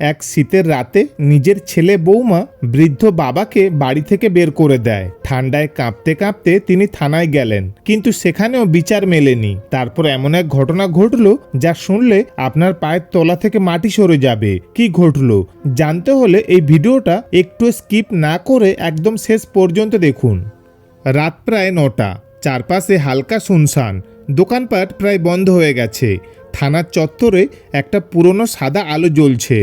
এক শীতের রাতে নিজের ছেলে বৌমা বৃদ্ধ বাবাকে বাড়ি থেকে বের করে দেয়। ঠান্ডায় কাঁপতে কাঁপতে তিনি থানায় গেলেন, কিন্তু সেখানেও বিচার মেলেনি। তারপর এমন এক ঘটনা ঘটলো যা শুনলে আপনার পায়ের তলা থেকে মাটি সরে যাবে। কি ঘটলো? জানতে হলে এই ভিডিওটা একটু স্কিপ না করে একদম শেষ পর্যন্ত দেখুন। রাত প্রায় নটা, চারপাশে হালকা শুনশান, দোকানপাট প্রায় বন্ধ হয়ে গেছে। থানার চত্বরে একটা পুরনো সাদা আলো জ্বলছে।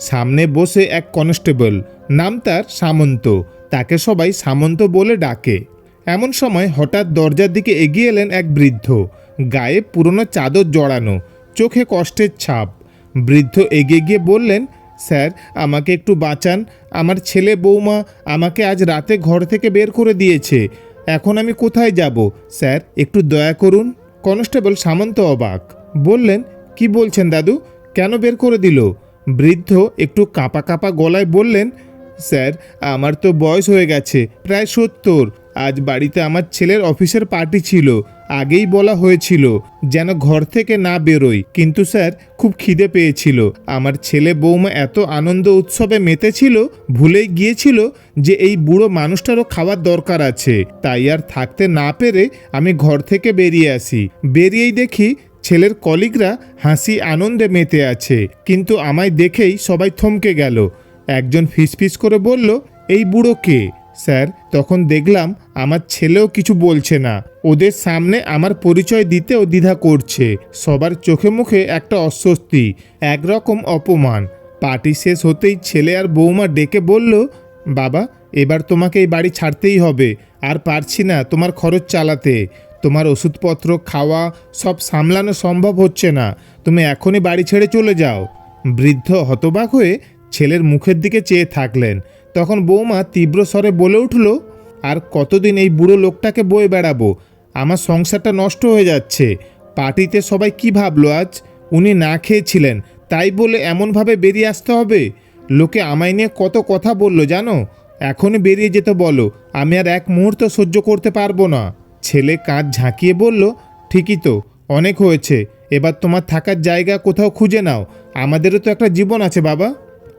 সামনে বসে এক কনস্টেবল, নাম তার সামন্ত, তাকে সবাই সামন্ত বলে ডাকে। এমন সময় হঠাৎ দরজার দিকে এগিয়ে এলেন এক বৃদ্ধ, গায়ে পুরনো চাদর জড়ানো, চোখে কষ্টের ছাপ। বৃদ্ধ এগিয়ে গিয়ে বললেন, স্যার, আমাকে একটু বাঁচান। আমার ছেলে বৌমা আমাকে আজ রাতে ঘর থেকে বের করে দিয়েছে। এখন আমি কোথায় যাব? স্যার, একটু দয়া করুন। কনস্টেবল সামন্ত অবাক, বললেন, কি বলছেন দাদু? কেন বের করে দিল? বৃদ্ধ একটু কাঁপা কাঁপা গলায় বললেন, স্যার, আমার তো বয়স হয়ে গেছে, প্রায় সত্তর। আজ বাড়িতে আমার ছেলের অফিসের পার্টি ছিল, আগেই বলা হয়েছিল যেন ঘর থেকে না বেরোই। কিন্তু স্যার, খুব খিদে পেয়েছিল। আমার ছেলে বৌমা এত আনন্দ উৎসবে মেতেছিল, ভুলেই গিয়েছিল যে এই বুড়ো মানুষটারও খাওয়ার দরকার আছে। তাই আর থাকতে না পেরে আমি ঘর থেকে বেরিয়ে আসি। বেরিয়েই দেখি ছেলের কলিগরা হাসি আনন্দে মেতে আছে। কিন্তু আমায় দেখেই সবাই থমকে গেল। একজন ফিসফিস করে বলল, এই বুড়ো কে? স্যার, তখন দেখলাম আমার ছেলেও কিছু বলছে না। ওদের সামনে আমার পরিচয় দিতেও দ্বিধা করছে। সবার চোখে মুখে একটা অস্বস্তি, একরকম অপমান। পার্টি শেষ হতেই ছেলে আর বৌমা ডেকে বলল, বাবা, এবার তোমাকে এই বাড়ি ছাড়তেই হবে। আর পারছি না তোমার খরচ চালাতে। তোমার ওষুধপত্র, খাওয়া সব সামলানো সম্ভব হচ্ছে না। তুমি এখনই বাড়ি ছেড়ে চলে যাও। বৃদ্ধ হতবাক হয়ে ছেলের মুখের দিকে চেয়ে থাকলেন। তখন বৌমা তীব্র স্বরে বলে উঠল, আর কতদিন এই বুড়ো লোকটাকে বয়ে বেড়াবো? আমার সংসারটা নষ্ট হয়ে যাচ্ছে। পার্টিতে সবাই কি ভাবলো আজ? উনি না খেয়েছিলেন, তাই বলে এমনভাবে বেরিয়ে আসতে হবে? লোকে আমায় নিয়ে কত কথা বলল জানো? এখনই বেরিয়ে যেতে বলো। আমি আর এক মুহূর্ত সহ্য করতে পারব না। ছেলে কাঁধ ঝাঁকিয়ে বলল, ঠিকই তো, অনেক হয়েছে। এবার তোমার থাকার জায়গা কোথাও খুঁজে নাও। আমাদেরও তো একটা জীবন আছে, বাবা।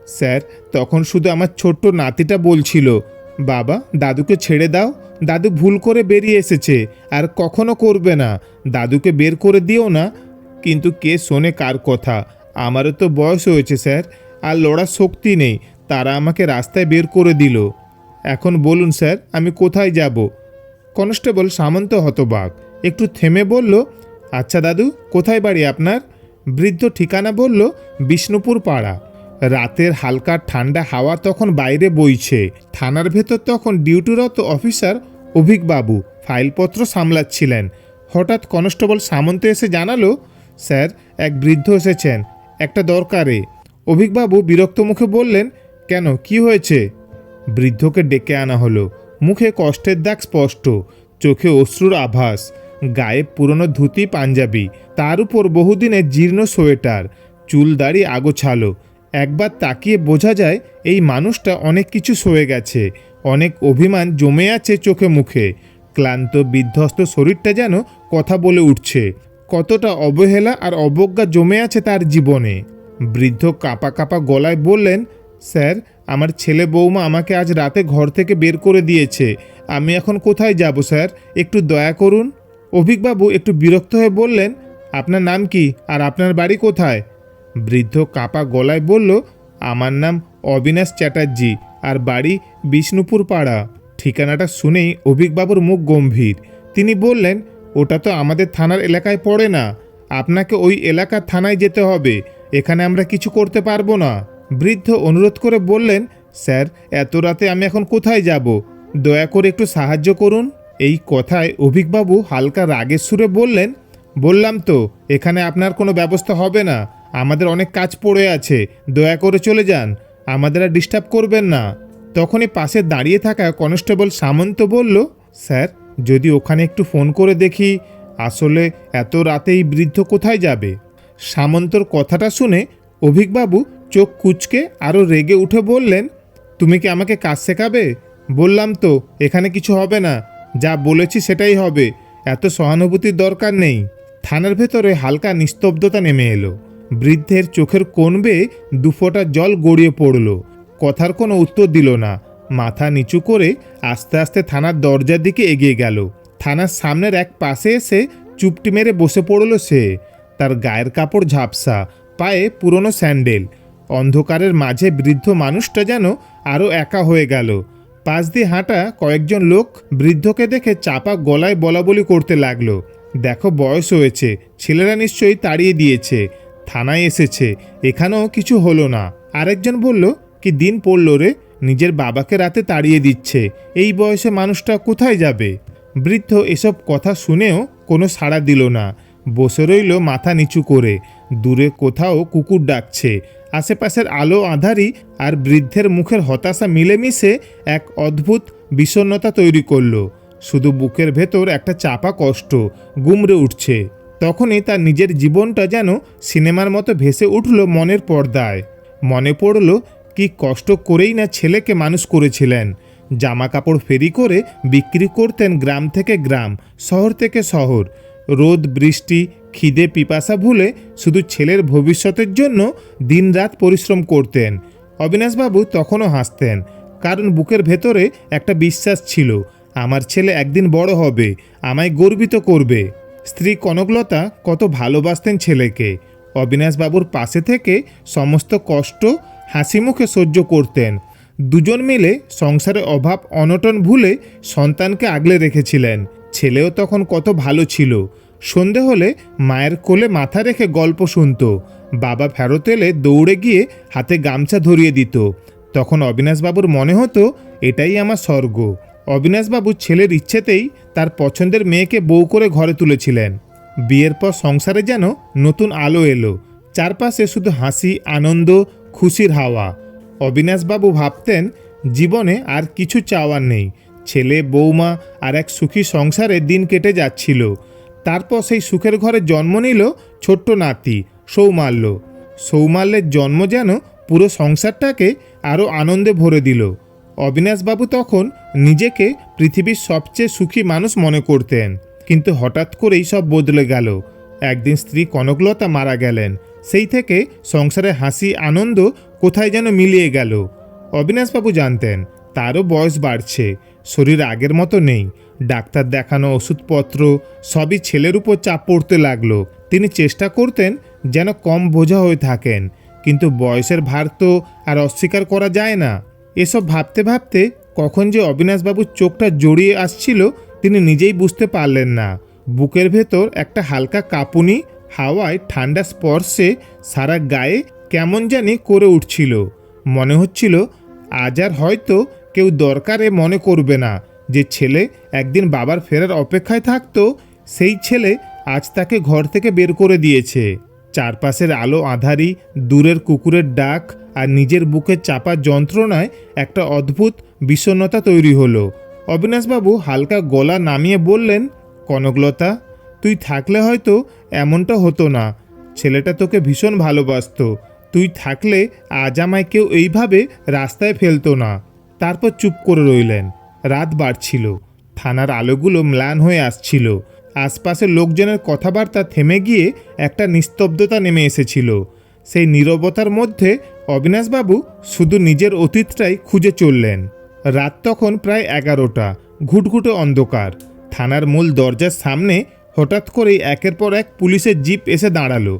স্যার, তখন শুধু আমার ছোট্ট নাতিটা বলছিল, বাবা, দাদুকে ছেড়ে দাও। দাদু ভুল করে বেরিয়ে এসেছে, আর কখনো করবে না। দাদুকে বের করে দিও না। কিন্তু কে শোনে কার কথা? আমারও তো বয়স হয়েছে, স্যার, আর লড়ার শক্তি নেই। তারা আমাকে রাস্তায় বের করে দিল। এখন বলুন, স্যার, আমি কোথায় যাব? কনস্টেবল সামন্ত হতবাক। একটু থেমে বলল আচ্ছা দাদু, কোথায় বাড়ি আপনার? বৃদ্ধ ঠিকানা বলল, বিষ্ণুপুর পাড়া। রাতের হালকা ঠান্ডা হাওয়া তখন বাইরে বইছে। থানার ভেতর তখন ডিউটিরত অফিসার অভিকবাবু ফাইলপত্র সামলাচ্ছিলেন। হঠাৎ কনস্টেবল সামন্ত এসে জানালো, স্যার, এক বৃদ্ধ এসেছেন, একটা দরকারে। অভিকবাবু বিরক্ত মুখে বললেন, কেন, কি হয়েছে? বৃদ্ধকে ডেকে আনা হলো। মুখে কষ্টের দাগ স্পষ্ট, চোখে অশ্রুর আভাস, গায়ে পুরনো ধুতি পাঞ্জাবি, তার উপর বহুদিনের জীর্ণ সোয়েটার, চুল দাড়ি আগোছালো। একবার তাকিয়ে বোঝা যায়, এই মানুষটা অনেক কিছু সয়ে গেছে, অনেক অভিমান জমে আছে চোখে মুখে। ক্লান্ত, বিধ্বস্ত শরীরটা যেন কথা বলে উঠছে। কতটা অবহেলা আর অবজ্ঞা জমে আছে তার জীবনে। বৃদ্ধ কাঁপা কাঁপা গলায় বললেন, স্যার আমার ছেলে বৌমা আমাকে আজ রাতে ঘর থেকে বের করে দিয়েছে। আমি এখন কোথায় যাব, স্যার? একটু দয়া করুন। অভিকবাবু একটু বিরক্ত হয়ে বললেন, আপনার নাম কি? আর আপনার বাড়ি কোথায়? বৃদ্ধ কাপা গলায় বলল, আমার নাম অবিনাশ চ্যাটার্জি, আর বাড়ি বিষ্ণুপুর পাড়া। ঠিকানাটা শুনেই অভিকবাবুর মুখ গম্ভীর। তিনি বললেন, ওটা তো আমাদের থানার এলাকায় পড়ে না। আপনাকে ওই এলাকার থানায় যেতে হবে। এখানে আমরা কিছু করতে পারব না। বৃদ্ধ অনুরোধ করে বললেন, স্যার, এত রাতে আমি এখন কোথায় যাব? দয়া করে একটু সাহায্য করুন। এই কথায় অভিকবাবু হালকা রাগের সুরে বললেন, বললাম তো, এখানে আপনার কোনো ব্যবস্থা হবে না। আমাদের অনেক কাজ পড়ে আছে, দয়া করে চলে যান। আমাদের আর ডিস্টার্ব করবেন না। তখনই পাশে দাঁড়িয়ে থাকা কনস্টেবল সামন্ত বলল, স্যার, যদি ওখানে একটু ফোন করে দেখি, আসলে এত রাতেই বৃদ্ধ কোথায় যাবে? সামন্তর কথাটা শুনে অভিকবাবু চোখ কুচকে আরও রেগে উঠে বললেন, তুমি কি আমাকে কাজ শেখাবে? বললাম তো, এখানে কিছু হবে না। যা বলেছি সেটাই হবে। এত সহানুভূতির দরকার নেই। থানার ভেতরে হালকা নিস্তব্ধতা নেমে এলো। বৃদ্ধের চোখের কোণ বেয়ে দুফোঁটা জল গড়িয়ে পড়ল। কথার কোনো উত্তর দিল না। মাথা নিচু করে আস্তে আস্তে থানার দরজার দিকে এগিয়ে গেল। থানার সামনের এক পাশে এসে চুপটি মেরে বসে পড়ল সে। তার গায়ের কাপড় ঝাপসা, পায়ে পুরনো স্যান্ডেল। অন্ধকারের মাঝে বৃদ্ধ মানুষটা যেন আরও একা হয়ে গেল। পাশ দিয়ে হাঁটা কয়েকজন লোক বৃদ্ধকে দেখে চাপা গলায় বলাবলি করতে লাগল। দেখো বয়স হয়েছে, ছেলেরা নিশ্চয়ই তাড়িয়ে দিয়েছে, থানায় এসেছে, এখানেও কিছু হলো না। আরেকজন বলল, কি দিন পড়ল রে, নিজের বাবাকে রাতে তাড়িয়ে দিচ্ছে, এই বয়সে মানুষটা কোথায় যাবে? বৃদ্ধ এসব কথা শুনেও কোনো সাড়া দিল না। বসে রইল মাথা নিচু করে, দূরে কোথাও কুকুর ডাকছে আশেপাশের আলো আধারি আর বৃদ্ধের মুখের হতাশা মিলেমিশে এক অদ্ভুত বিষণ্ণতা তৈরি করল। শুধু বুকের ভেতর একটা চাপা কষ্ট গুমড়ে উঠছে। তখনই তার নিজের জীবনটা যেন সিনেমার মতো ভেসে উঠল মনের পর্দায়। মনে পড়ল, কি কষ্ট করেই না ছেলেকে মানুষ করেছিলেন। জামা কাপড় ফেরি করে বিক্রি করতেন গ্রাম থেকে গ্রাম, শহর থেকে শহর। রোদ, বৃষ্টি খিদে পিপাসা ভুলে শুধু ছেলের ভবিষ্যতের জন্য দিনরাত পরিশ্রম করতেন। অবিনাশবাবু তখনও হাসতেন, কারণ বুকের ভেতরে একটা বিশ্বাস ছিল, আমার ছেলে একদিন বড় হবে, আমায় গর্বিত করবে। স্ত্রী কনকলতা কত ভালোবাসতেন ছেলেকে। অবিনাশবাবুর পাশে থেকে সমস্ত কষ্ট হাসি মুখে সহ্য করতেন। দুজন মিলে সংসারে অভাব অনটন ভুলে সন্তানকে আগলে রেখেছিলেন। ছেলেও তখন কত ভালো ছিল সন্ধে হলে মায়ের কোলে মাথা রেখে গল্প শুনত। বাবা ফেরত এলে দৌড়ে গিয়ে হাতে গামছা ধরিয়ে দিত। তখন অবিনাশবাবুর মনে হতো, এটাই আমার স্বর্গ। অবিনাশবাবু ছেলের ইচ্ছেতেই তার পছন্দের মেয়েকে বউ করে ঘরে তুলেছিলেন। বিয়ের পর সংসারে যেন নতুন আলো এলো। চারপাশে শুধু হাসি, আনন্দ, খুশির হাওয়া। অবিনাশবাবু ভাবতেন, জীবনে আর কিছু চাওয়ার নেই। ছেলে বৌমা আর এক সুখী সংসারে দিন কেটে যাচ্ছিল। তারপর সেই সুখের ঘরে জন্ম নিল ছোট্ট নাতি, সৌমাল্য। সৌমাল্যের জন্ম যেন পুরো সংসারটাকে আরও আনন্দে ভরে দিল। অবিনাশবাবু তখন নিজেকে পৃথিবীর সবচেয়ে সুখী মানুষ মনে করতেন। কিন্তু হঠাৎ করেই সব বদলে গেল। একদিন স্ত্রী কনকলতা মারা গেলেন। সেই থেকে সংসারে হাসি, আনন্দ কোথায় যেন মিলিয়ে গেল। অবিনাশবাবু জানতেন, তারও বয়স বাড়ছে, শরীর আগের মতো নেই। ডাক্তার দেখানো ওষুধপত্র সবই ছেলের উপর চাপ পড়তে লাগল। তিনি চেষ্টা করতেন যেন কম বোঝা হয়ে থাকেন, কিন্তু বয়সের ভার তো আর অস্বীকার করা যায় না। এসব ভাবতে ভাবতে কখন যে অবিনাশবাবুর চোখটা জড়িয়ে আসছিল তিনি নিজেই বুঝতে পারলেন না। বুকের ভেতর একটা হালকা কাঁপুনি, হাওয়ায় ঠান্ডা স্পর্শে সারা গায়ে কেমন জানি করে উঠছিল। মনে হচ্ছিল আজ আর হয়তো কেউ দরকারে মনে করবে না। যে ছেলে একদিন বাবার ফেরার অপেক্ষায় থাকতো, সেই ছেলে আজ তাকে ঘর থেকে বের করে দিয়েছে। চারপাশের আলো আধারি, দূরের কুকুরের ডাক আর নিজের বুকে চাপা যন্ত্রণায় একটা অদ্ভুত বিষণ্ণতা তৈরি হলো। অবিনাশবাবু হালকা গলা নামিয়ে বললেন, কনকলতা, তুই থাকলে হয়তো এমনটা হতো না। ছেলেটা তোকে ভীষণ ভালোবাসতো। তুই থাকলে আজ আমায় কেউ এইভাবে রাস্তায় ফেলতো না। তারপর চুপ করে রইলেন। রাত বাড়ছিল। থানার আলোগুলো ম্লান হয়ে আসছিল। আশপাশের লোকজনের কথাবার্তা থেমে গিয়ে একটা নিস্তব্ধতা নেমে এসেছিল। সেই নীরবতার মধ্যে অবিনাশবাবু শুধু নিজের অতীতটাই খুঁজে চললেন। রাত তখন প্রায় এগারোটা, ঘুটঘুটে অন্ধকার। থানার মূল দরজার সামনে হঠাৎ করেই একের পর এক পুলিশের জিপ এসে দাঁড়াল।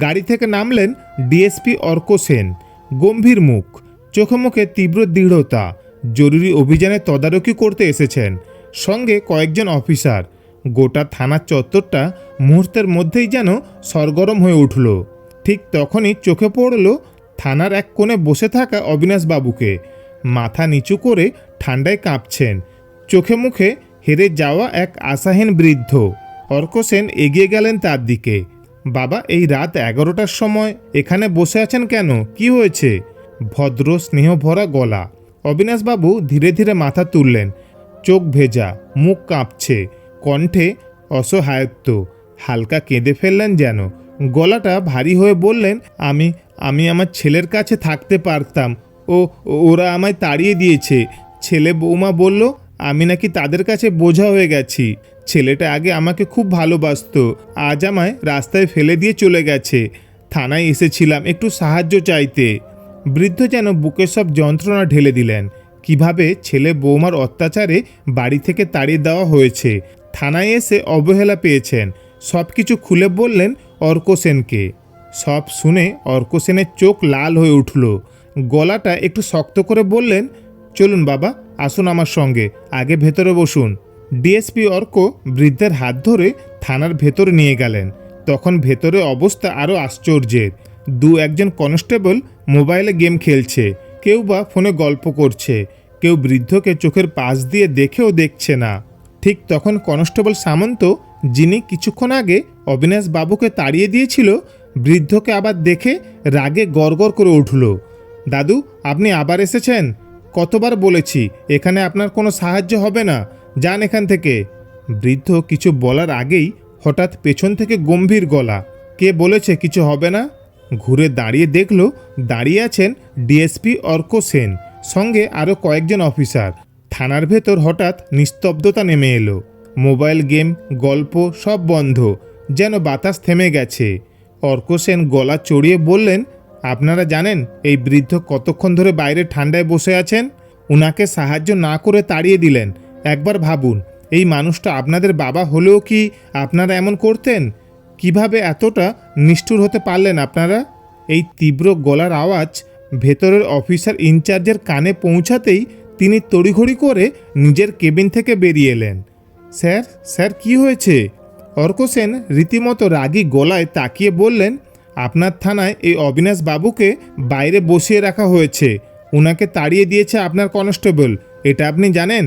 গাড়ি থেকে নামলেন ডিএসপি অর্ক সেন। গম্ভীর মুখ, চোখে মুখে তীব্র দৃঢ়তা। জরুরি অভিযানে তদারকি করতে এসেছেন। সঙ্গে কয়েকজন অফিসার। গোটা থানার চত্বরটা মুহূর্তের মধ্যেই যেন সরগরম হয়ে উঠল। ঠিক তখনই চোখে পড়ল থানার এক কোণে বসে থাকা অবিনাশবাবুকে মাথা নিচু করে ঠান্ডায় কাঁপছেন। চোখে মুখে হেরে যাওয়া এক আশাহীন বৃদ্ধ। অর্ক সেন এগিয়ে গেলেন তার দিকে। বাবা, এই রাত এগারোটার সময় এখানে বসে আছেন কেন? কি হয়েছে? ভদ্র স্নেহভরা গলা। অবিনাশবাবু ধীরে ধীরে মাথা তুললেন। চোখ ভেজা, মুখ কাঁপছে, কণ্ঠে অসহায়ত্ব। হালকা কেঁদে ফেললেন যেন। গলাটা ভারী হয়ে বললেন, আমি আমি আমার ছেলের কাছে থাকতে পারতাম। ও, ওরা আমায় তাড়িয়ে দিয়েছে। ছেলে বৌমা বলল, আমি নাকি তাদের কাছে বোঝা হয়ে গেছি। ছেলেটা আগে আমাকে খুব ভালোবাসতো। আজ আমায় রাস্তায় ফেলে দিয়ে চলে গেছে। থানায় এসেছিলাম, একটু সাহায্য চাইতে। বৃদ্ধ যেন বুকে সব যন্ত্রণা ঢেলে দিলেন। কীভাবে ছেলে বৌমার অত্যাচারে বাড়ি থেকে তাড়িয়ে দেওয়া হয়েছে? থানায় এসে অবহেলা পেয়েছেন। সব কিছু খুলে বললেন অর্ক সেনকে। সব শুনে অর্ক সেনের চোখ লাল হয়ে উঠল। গলাটা একটু শক্ত করে বললেন, চলুন বাবা, আসুন আমার সঙ্গে। আগে ভেতরে বসুন। ডিএসপি অর্ক বৃদ্ধের হাত ধরে থানার ভেতরে নিয়ে গেলেন। তখন ভেতরে অবস্থা আরও আশ্চর্যের। দু একজন কনস্টেবল মোবাইলে গেম খেলছে, কেউ বা ফোনে গল্প করছে, কেউ বৃদ্ধকে চোখের পাশ দিয়ে দেখেও দেখছে না। ঠিক তখন কনস্টেবল সামন্ত, যিনি কিছুক্ষণ আগে অবিনাশ বাবুকে তাড়িয়ে দিয়েছিল, বৃদ্ধকে আবার দেখে রাগে গড়গড় করে উঠল। দাদু, আপনি আবার এসেছেন? কতবার বলেছি, এখানে আপনার কোনো সাহায্য হবে না, যান এখান থেকে। বৃদ্ধ কিছু বলার আগেই হঠাৎ পেছন থেকে গম্ভীর গলা। কে বলেছে, কিছু হবে না? ঘুরে দাঁড়িয়ে দেখল দাঁড়িয়ে আছেন ডিএসপি অর্ক সেন, সঙ্গে আরও কয়েকজন অফিসার। থানার ভেতর হঠাৎ নিস্তব্ধতা নেমে এলো। মোবাইল গেম, গল্প সব বন্ধ, যেন বাতাস থেমে গেছে। অর্ক সেন গলা চড়িয়ে বললেন, আপনারা জানেন এই বৃদ্ধ কতক্ষণ ধরে বাইরে ঠান্ডায় বসে আছেন? উনাকে সাহায্য না করে তাড়িয়ে দিলেন। একবার ভাবুন, এই মানুষটা আপনাদের বাবা হলেও কি আপনারা এমন করতেন? কীভাবে এতটা নিষ্ঠুর হতে পারলেন আপনারা? এই তীব্র গলার আওয়াজ ভেতরের অফিসার ইনচার্জের কানে পৌঁছাতেই তিনি তড়িঘড়ি করে নিজের কেবিন থেকে বেরিয়ে এলেন। স্যার স্যার, কি হয়েছে? অর্ক সেন রীতিমতো রাগী গলায় তাকিয়ে বললেন, আপনার থানায় এই অবিনাশ বাবুকে বাইরে বসিয়ে রাখা হয়েছে। ওনাকে তাড়িয়ে দিয়েছে আপনার কনস্টেবল, এটা আপনি জানেন?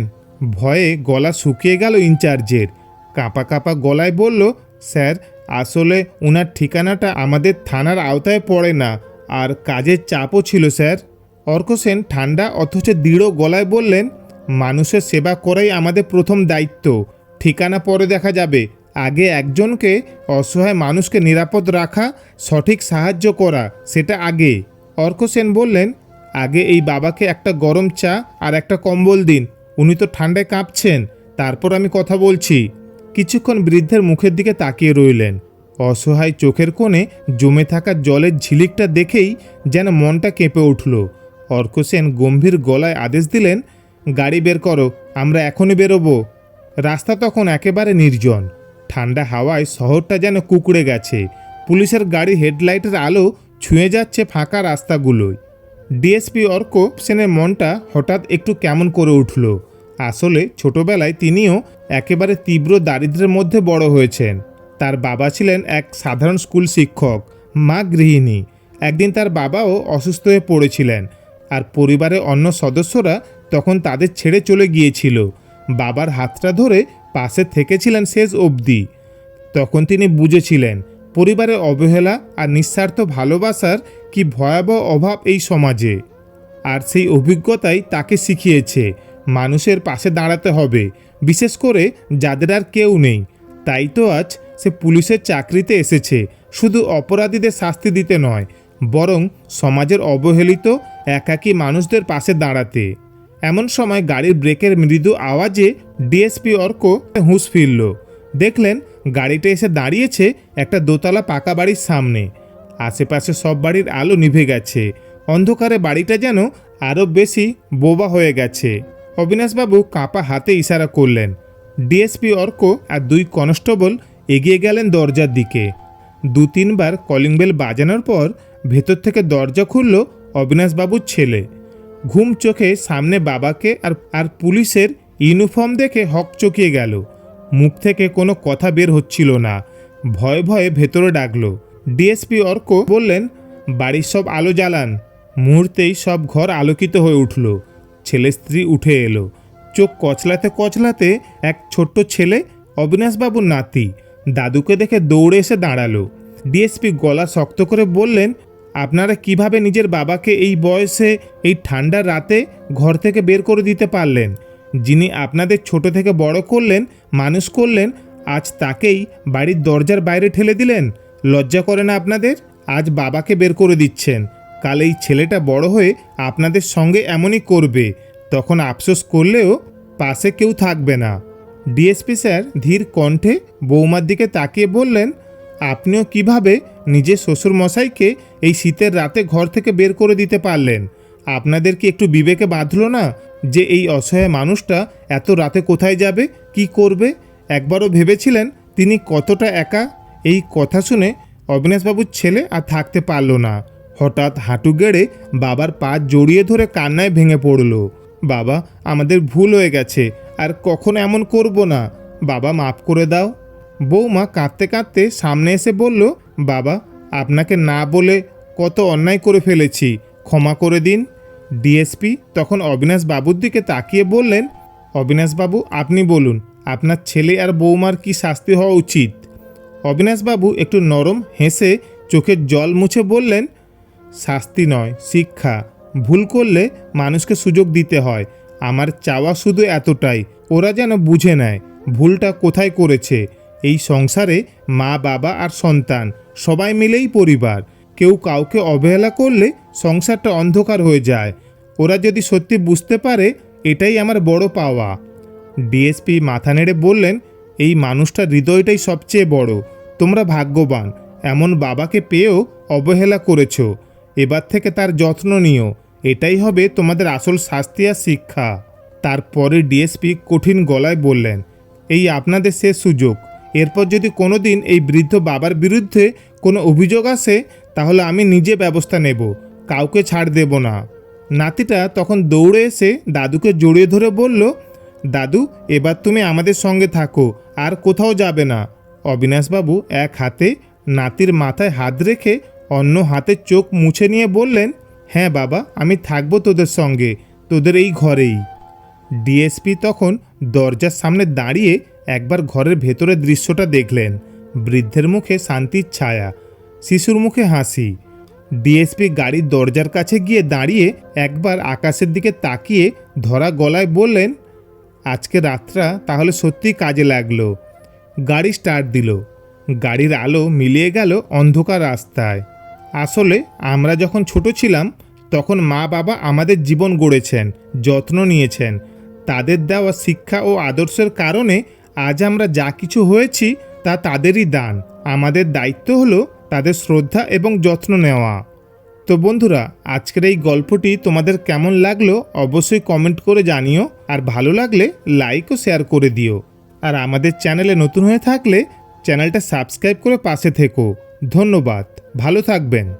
ভয়ে গলা শুকিয়ে গেল ইনচার্জের। কাঁপা কাঁপা গলায় বলল, স্যার আসলে ওনার ঠিকানাটা আমাদের থানার আওতায় পড়ে না। আর কাজের চাপও ছিল, স্যার। অর্ক সেন ঠান্ডা অথচ দৃঢ় গলায় বললেন, মানুষের সেবা করাই আমাদের প্রথম দায়িত্ব। ঠিকানা পরে দেখা যাবে। আগে একজনকে অসহায় মানুষকে নিরাপদ রাখা, সঠিক সাহায্য করা, সেটা আগে। অর্ক সেন বললেন, আগে এই বাবাকে একটা গরম চা আর একটা কম্বল দিন। উনি তো ঠান্ডায় কাঁপছেন। তারপর আমি কথা বলছি। কিছুক্ষণ বৃদ্ধের মুখের দিকে তাকিয়ে রইলেন। অসহায় চোখের কোণে জমে থাকা জলের ঝিলিকটা দেখেই যেন মনটা কেঁপে উঠল। অর্ক সেন গম্ভীর গলায় আদেশ দিলেন, গাড়ি বের করো, আমরা এখনই বেরোবো। রাস্তা তখন একেবারে নির্জন। ঠান্ডা হাওয়ায় শহরটা যেন কুকুড়ে গেছে। পুলিশের গাড়ি হেডলাইটের আলো ছুঁয়ে যাচ্ছে ফাঁকা রাস্তাগুলোয়। ডিএসপি অর্ক সেনের মনটা হঠাৎ একটু কেমন করে উঠল। আসলে ছোটবেলায় তিনিও একেবারে তীব্র দারিদ্র্যের মধ্যে বড় হয়েছেন। তার বাবা ছিলেন এক সাধারণ স্কুল শিক্ষক, মা গৃহিণী। একদিন তার বাবাও অসুস্থ হয়ে পড়েছিলেন আর পরিবারের অন্য সদস্যরা তখন তাদের ছেড়ে চলে গিয়েছিল। বাবার হাতটা ধরে পাশে থেকেছিলেন শেষ অবধি। তখন তিনি বুঝেছিলেন, পরিবারের অবহেলা আর নিঃস্বার্থ ভালোবাসার কি ভয়াবহ অভাব এই সমাজে। আর সেই অভিজ্ঞতাই তাকে শিখিয়েছে মানুষের পাশে দাঁড়াতে হবে, বিশেষ করে যাদের আর কেউ নেই। তাই তো আজ সে পুলিশের চাকরিতে এসেছে, শুধু অপরাধীদের শাস্তি দিতে নয়, বরং সমাজের অবহেলিত, একাকী মানুষদের পাশে দাঁড়াতে। এমন সময় গাড়ির ব্রেকের মৃদু আওয়াজে ডিএসপি অর্ক হুঁশ ফিরল। দেখলেন গাড়িটা এসে দাঁড়িয়েছে একটা দোতলা পাকা বাড়ির সামনে। আশেপাশে সব বাড়ির আলো নিভে গেছে। অন্ধকারে বাড়িটা যেন আরও বেশি বোবা হয়ে গেছে। অবিনাশবাবু কাঁপা হাতে ইশারা করলেন। ডিএসপি অর্ক আর দুই কনস্টেবল এগিয়ে গেলেন দরজার দিকে। দু তিনবার কলিং বেল বাজানোর পর ভেতর থেকে দরজা খুলল অবিনাশবাবুর ছেলে। ঘুম চোখে সামনে বাবাকে আর আর পুলিশের ইউনিফর্ম দেখে হক চকিয়ে গেল। মুখ থেকে কোনো কথা বের হচ্ছিল না। ভয়ে ভয়ে ভেতরে ডাকলো। ডিএসপি অর্ক বললেন, বাড়ির সব আলো জ্বালান। মুহূর্তেই সব ঘর আলোকিত হয়ে উঠল। ছেলে স্ত্রী উঠে এলো। চোখ কচলাতে কচলাতে এক ছোট্ট ছেলে অবিনাশবাবুর নাতি দাদুকে দেখে দৌড়ে এসে দাঁড়াল। ডিএসপি গলা শক্ত করে বললেন, আপনারা কীভাবে নিজের বাবাকে এই বয়সে এই ঠান্ডার রাতে ঘর থেকে বের করে দিতে পারলেন? যিনি আপনাদের ছোট থেকে বড় করলেন, মানুষ করলেন, আজ তাকেই বাড়ির দরজার বাইরে ঠেলে দিলেন? লজ্জা করে না আপনাদের? আজ বাবাকে বের করে দিচ্ছেন। কাল এই ছেলেটা বড় হয়ে আপনাদের সঙ্গে এমনই করবে। তখন আফসোস করলেও পাশে কেউ থাকবে না। ডিএসপি স্যার ধীর কণ্ঠে বৌমার দিকে তাকিয়ে বললেন, আপনিও কীভাবে নিজের শ্বশুর মশাইকে এই শীতের রাতে ঘর থেকে বের করে দিতে পারলেন? আপনাদের কি একটু বিবেকে বাঁধল না যে এই অসহায় মানুষটা এত রাতে কোথায় যাবে, কি করবে? একবারও ভেবেছিলেন তিনি কতটা একা? এই কথা শুনে অবিনাশবাবুর ছেলে আর থাকতে পারল না। হঠাৎ হাঁটু গেড়ে বাবার পা জড়িয়ে ধরে কান্নায় ভেঙে পড়ল। বাবা, আমাদের ভুল হয়ে গেছে, আর কখনো এমন করব না। বাবা, মাফ করে দাও। বৌমা কাঁদতে কাঁদতে সামনে এসে বলল, বাবা, আপনাকে না বলে কত অন্যায় করে ফেলেছি, ক্ষমা করে দিন। ডিএসপি তখন অবিনাশ বাবুর দিকে তাকিয়ে বললেন অবিনাশবাবু আপনি বলুন, আপনার ছেলে আর বৌমার কি শাস্তি হওয়া উচিত? অবিনাশবাবু একটু নরম হেসে চোখের জল মুছে বললেন শাস্তি নয়, শিক্ষা। ভুল করলে মানুষকে সুযোগ দিতে হয়। আমার চাওয়া শুধু এতটাই, ওরা যেন বুঝে নেয়, ভুলটা কোথায় করেছে। এই সংসারে মা, বাবা আর সন্তান, সবাই মিলেই পরিবার। কেউ কাউকে অবহেলা করলে সংসারটা অন্ধকার হয়ে যায়। ওরা যদি সত্যি বুঝতে পারে, এটাই আমার বড় পাওয়া। ডিএসপি মাথা নেড়ে বললেন, এই মানুষটার হৃদয়টাই সবচেয়ে বড়। তোমরা ভাগ্যবান। এমন বাবাকে পেয়েও অবহেলা করেছ। এবার থেকে তার যত্ন নিও। এটাই হবে তোমাদের আসল শাস্তি আর শিক্ষা। তারপরে ডিএসপি কঠিন গলায় বললেন, এই আপনাদের শেষ সুযোগ। এরপর যদি কোনো দিন এই বৃদ্ধ বাবার বিরুদ্ধে কোনো অভিযোগ আসে, তাহলে আমি নিজে ব্যবস্থা নেব। কাউকে ছাড় দেব না। নাতিটা তখন দৌড়ে এসে দাদুকে জড়িয়ে ধরে বলল, দাদু, এবার তুমি আমাদের সঙ্গে থাকো, আর কোথাও যাবে না। অবিনাশবাবু এক হাতে নাতির মাথায় হাত রেখে অন্য হাতে চোখ মুছে নিয়ে বললেন হ্যাঁ বাবা, আমি থাকব তোদের সঙ্গে, তোদের এই ঘরেই। ডিএসপি তখন দরজার সামনে দাঁড়িয়ে একবার ঘরের ভেতরের দৃশ্যটা দেখলেন। বৃদ্ধের মুখে শান্তির ছায়া, শিশুর মুখে হাসি। ডিএসপি গাড়ির দরজার কাছে গিয়ে দাঁড়িয়ে একবার আকাশের দিকে তাকিয়ে ধরা গলায় বললেন, আজকে রাতটা তাহলে সত্যিই কাজে লাগল। গাড়ি স্টার্ট দিল। গাড়ির আলো মিলিয়ে গেল অন্ধকার রাস্তায়। আসলে আমরা যখন ছোট ছিলাম, তখন মা বাবা আমাদের জীবন গড়েছেন, যত্ন নিয়েছেন। তাদের দেওয়া শিক্ষা ও আদর্শের কারণে আজ আমরা যা কিছু হয়েছি, তা তাদেরই দান। আমাদের দায়িত্ব হলো তাদের শ্রদ্ধা এবং যত্ন নেওয়া। তো বন্ধুরা, আজকের এই গল্পটি তোমাদের কেমন লাগল অবশ্যই কমেন্ট করে জানিও, আর ভালো লাগলে লাইক ও শেয়ার করে দিও। আর আমাদের চ্যানেলে নতুন হয়ে থাকলে চ্যানেলটা সাবস্ক্রাইব করে পাশে থেকো। ধন্যবাদ। ভালো থাকবেন।